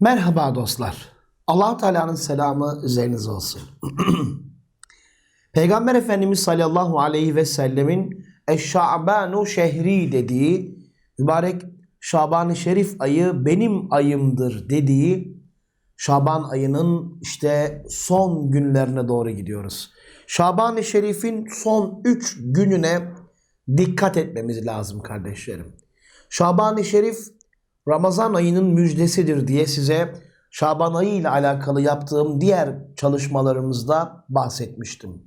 Merhaba dostlar. allah Teala'nın selamı üzerinize olsun. Peygamber Efendimiz sallallahu aleyhi ve sellemin Eşşa'banu şehri dediği, mübarek Şaban-ı Şerif ayı benim ayımdır dediği Şaban ayının işte son günlerine doğru gidiyoruz. Şaban-ı Şerif'in son 3 gününe dikkat etmemiz lazım kardeşlerim. Şaban-ı Şerif Ramazan ayının müjdesidir diye size Şaban ayı ile alakalı yaptığım diğer çalışmalarımızda bahsetmiştim.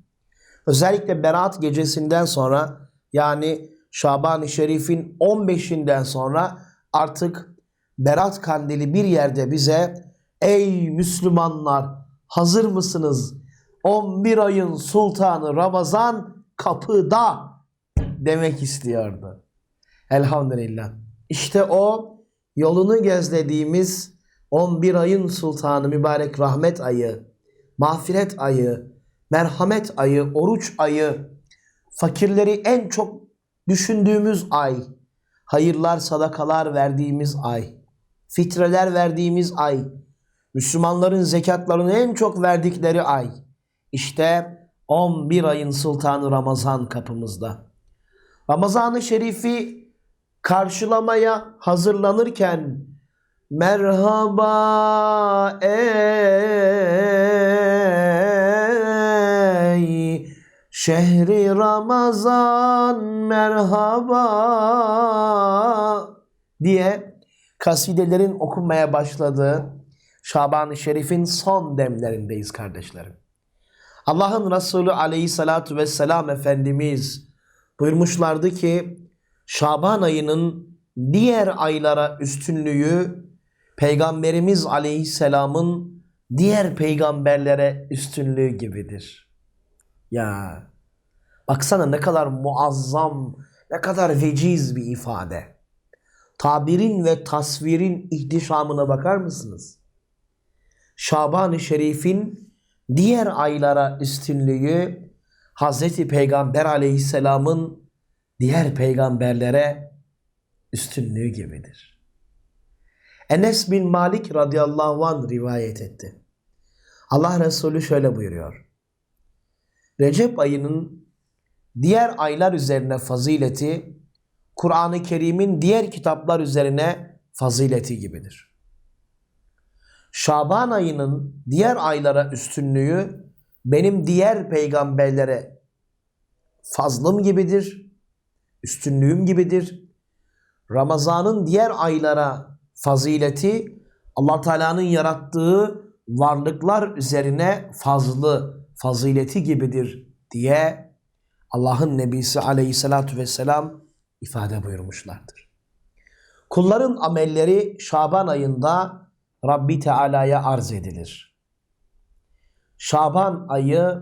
Özellikle Berat gecesinden sonra yani Şaban-ı Şerif'in 15'inden sonra artık Berat kandili bir yerde bize ey Müslümanlar hazır mısınız? 11 ayın sultanı Ramazan kapıda demek istiyordu. Elhamdülillah. İşte o yolunu gezlediğimiz 11 ayın sultanı mübarek rahmet ayı, mağfiret ayı, merhamet ayı, oruç ayı, fakirleri en çok düşündüğümüz ay, hayırlar, sadakalar verdiğimiz ay, fitreler verdiğimiz ay, Müslümanların zekatlarını en çok verdikleri ay. İşte 11 ayın sultanı Ramazan kapımızda. Ramazan-ı Şerif'i karşılamaya hazırlanırken merhaba ey şehri Ramazan merhaba diye kasidelerin okunmaya başladığı Şaban-ı Şerif'in son demlerindeyiz kardeşlerim. Allah'ın Resulü aleyhissalatu vesselam Efendimiz buyurmuşlardı ki Şaban ayının diğer aylara üstünlüğü Peygamberimiz Aleyhisselam'ın diğer peygamberlere üstünlüğü gibidir. Ya baksana ne kadar muazzam, ne kadar veciz bir ifade. Tabirin ve tasvirin ihtişamına bakar mısınız? Şaban-ı Şerif'in diğer aylara üstünlüğü Hazreti Peygamber Aleyhisselam'ın diğer peygamberlere üstünlüğü gibidir. Enes bin Malik radıyallahu anh rivayet etti. Allah Resulü şöyle buyuruyor. Recep ayının diğer aylar üzerine fazileti, Kur'an-ı Kerim'in diğer kitaplar üzerine fazileti gibidir. Şaban ayının diğer aylara üstünlüğü benim diğer peygamberlere fazlım gibidir üstünlüğüm gibidir. Ramazan'ın diğer aylara fazileti Allah Teala'nın yarattığı varlıklar üzerine fazlı fazileti gibidir diye Allah'ın Nebisi Aleyhisselatü Vesselam ifade buyurmuşlardır. Kulların amelleri Şaban ayında Rabbi Teala'ya arz edilir. Şaban ayı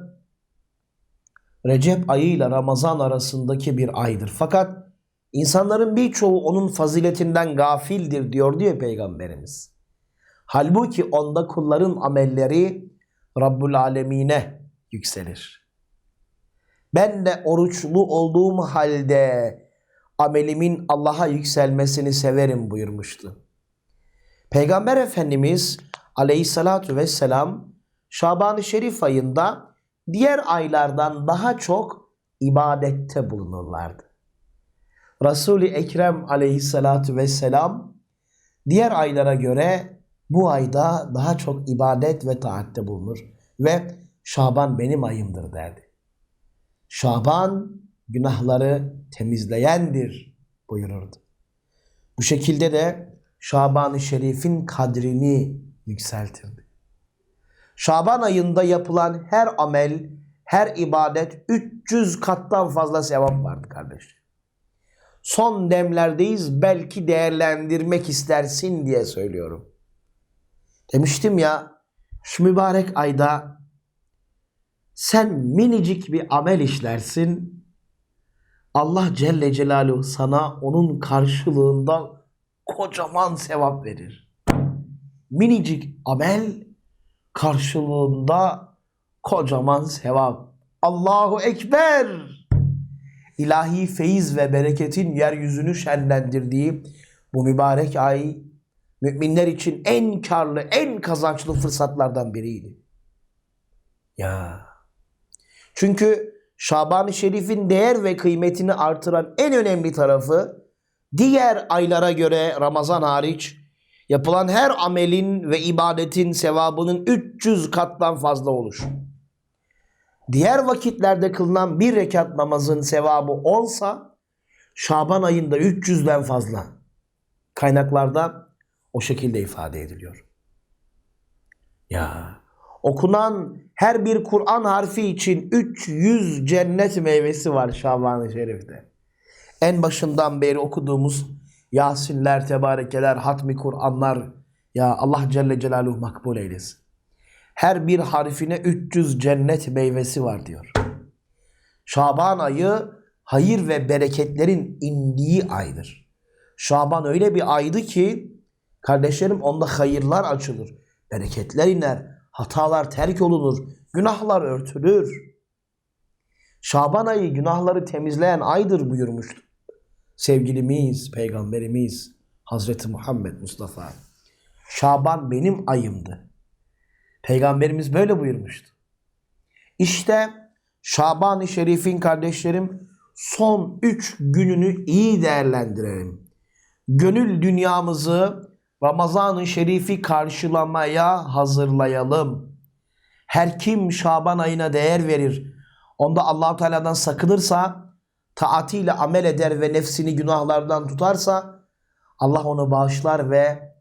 Recep ayı ile Ramazan arasındaki bir aydır. Fakat insanların birçoğu onun faziletinden gafildir diyor diyor Peygamberimiz. Halbuki onda kulların amelleri Rabbul Alemine yükselir. Ben de oruçlu olduğum halde amelimin Allah'a yükselmesini severim buyurmuştu. Peygamber Efendimiz aleyhissalatu vesselam Şaban-ı Şerif ayında diğer aylardan daha çok ibadette bulunurlardı. Resul-i Ekrem aleyhissalatu vesselam diğer aylara göre bu ayda daha çok ibadet ve taatte bulunur ve Şaban benim ayımdır derdi. Şaban günahları temizleyendir buyururdu. Bu şekilde de Şaban-ı Şerif'in kadrini yükseltirdi. Şaban ayında yapılan her amel, her ibadet 300 kattan fazla sevap vardı kardeşler. Son demlerdeyiz belki değerlendirmek istersin diye söylüyorum. Demiştim ya şu mübarek ayda sen minicik bir amel işlersin. Allah Celle Celaluhu sana onun karşılığında kocaman sevap verir. Minicik amel karşılığında kocaman sevap. Allahu Ekber! İlahi feyiz ve bereketin yeryüzünü şenlendirdiği bu mübarek ay müminler için en karlı, en kazançlı fırsatlardan biriydi. Ya. Çünkü Şaban-ı Şerif'in değer ve kıymetini artıran en önemli tarafı diğer aylara göre Ramazan hariç yapılan her amelin ve ibadetin sevabının 300 kattan fazla olur. Diğer vakitlerde kılınan bir rekat namazın sevabı 10'sa Şaban ayında 300'den fazla. Kaynaklarda o şekilde ifade ediliyor. Ya okunan her bir Kur'an harfi için 300 cennet meyvesi var Şaban-ı Şerif'te. En başından beri okuduğumuz Yasinler, Tebarekeler, Hatmi Kur'anlar ya Allah Celle Celaluhu makbul eylesin. Her bir harfine 300 cennet meyvesi var diyor. Şaban ayı hayır ve bereketlerin indiği aydır. Şaban öyle bir aydı ki kardeşlerim onda hayırlar açılır. Bereketler iner, hatalar terk olunur, günahlar örtülür. Şaban ayı günahları temizleyen aydır buyurmuştu. Sevgilimiz, peygamberimiz Hazreti Muhammed Mustafa. Şaban benim ayımdı. Peygamberimiz böyle buyurmuştu. İşte Şaban-ı Şerif'in kardeşlerim son üç gününü iyi değerlendirelim. Gönül dünyamızı Ramazan-ı Şerif'i karşılamaya hazırlayalım. Her kim Şaban ayına değer verir, onda allah Teala'dan sakınırsa, taatiyle amel eder ve nefsini günahlardan tutarsa, Allah onu bağışlar ve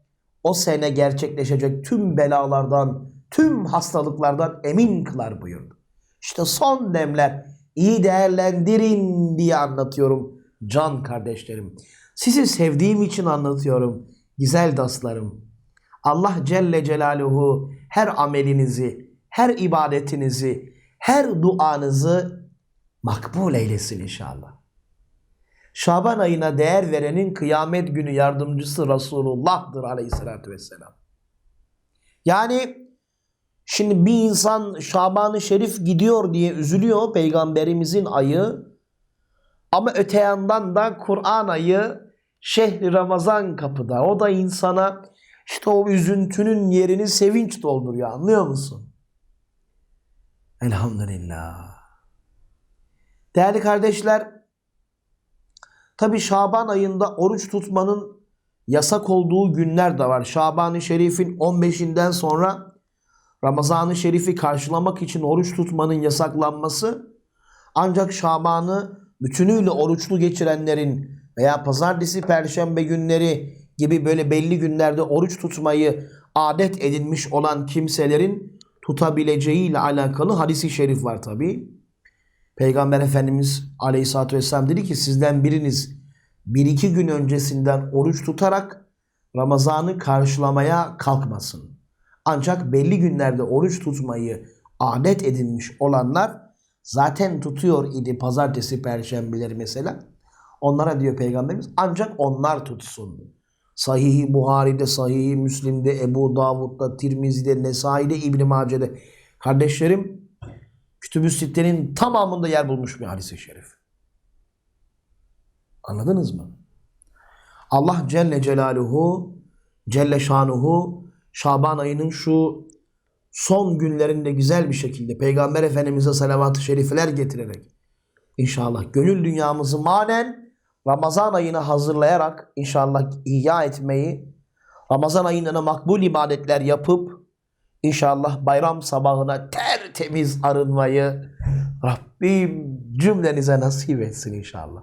o sene gerçekleşecek tüm belalardan, tüm hastalıklardan emin kılar buyurdu. İşte son demler iyi değerlendirin diye anlatıyorum can kardeşlerim. Sizi sevdiğim için anlatıyorum güzel dostlarım. Allah Celle Celaluhu her amelinizi, her ibadetinizi, her duanızı makbul eylesin inşallah. Şaban ayına değer verenin kıyamet günü yardımcısı Resulullah'tır aleyhissalatü vesselam. Yani şimdi bir insan Şaban-ı Şerif gidiyor diye üzülüyor peygamberimizin ayı. Ama öte yandan da Kur'an ayı şehri Ramazan kapıda. O da insana işte o üzüntünün yerini sevinç dolduruyor anlıyor musun? Elhamdülillah. Değerli kardeşler, tabi Şaban ayında oruç tutmanın yasak olduğu günler de var. Şaban-ı Şerif'in 15'inden sonra Ramazan-ı Şerif'i karşılamak için oruç tutmanın yasaklanması ancak Şaban'ı bütünüyle oruçlu geçirenlerin veya pazartesi, perşembe günleri gibi böyle belli günlerde oruç tutmayı adet edinmiş olan kimselerin tutabileceğiyle alakalı hadisi şerif var tabi. Peygamber Efendimiz Aleyhisselatü Vesselam dedi ki sizden biriniz bir iki gün öncesinden oruç tutarak Ramazan'ı karşılamaya kalkmasın. Ancak belli günlerde oruç tutmayı adet edinmiş olanlar zaten tutuyor idi pazartesi, perşembeleri mesela. Onlara diyor Peygamberimiz ancak onlar tutsun. Sahih-i Buhari'de, Sahih-i Müslim'de, Ebu Davud'da, Tirmizi'de, Nesai'de, İbn-i Mace'de. Kardeşlerim, Kütüb-ü Sitte'nin tamamında yer bulmuş bir hadis-i şerif. Anladınız mı? Allah Celle Celaluhu, Celle Şanuhu, Şaban ayının şu son günlerinde güzel bir şekilde Peygamber Efendimiz'e salavat-ı şerifeler getirerek inşallah gönül dünyamızı manen Ramazan ayına hazırlayarak inşallah ihya etmeyi, Ramazan ayında makbul ibadetler yapıp inşallah bayram sabahına tertemiz arınmayı Rabbim cümlenize nasip etsin inşallah.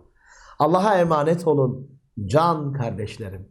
Allah'a emanet olun can kardeşlerim.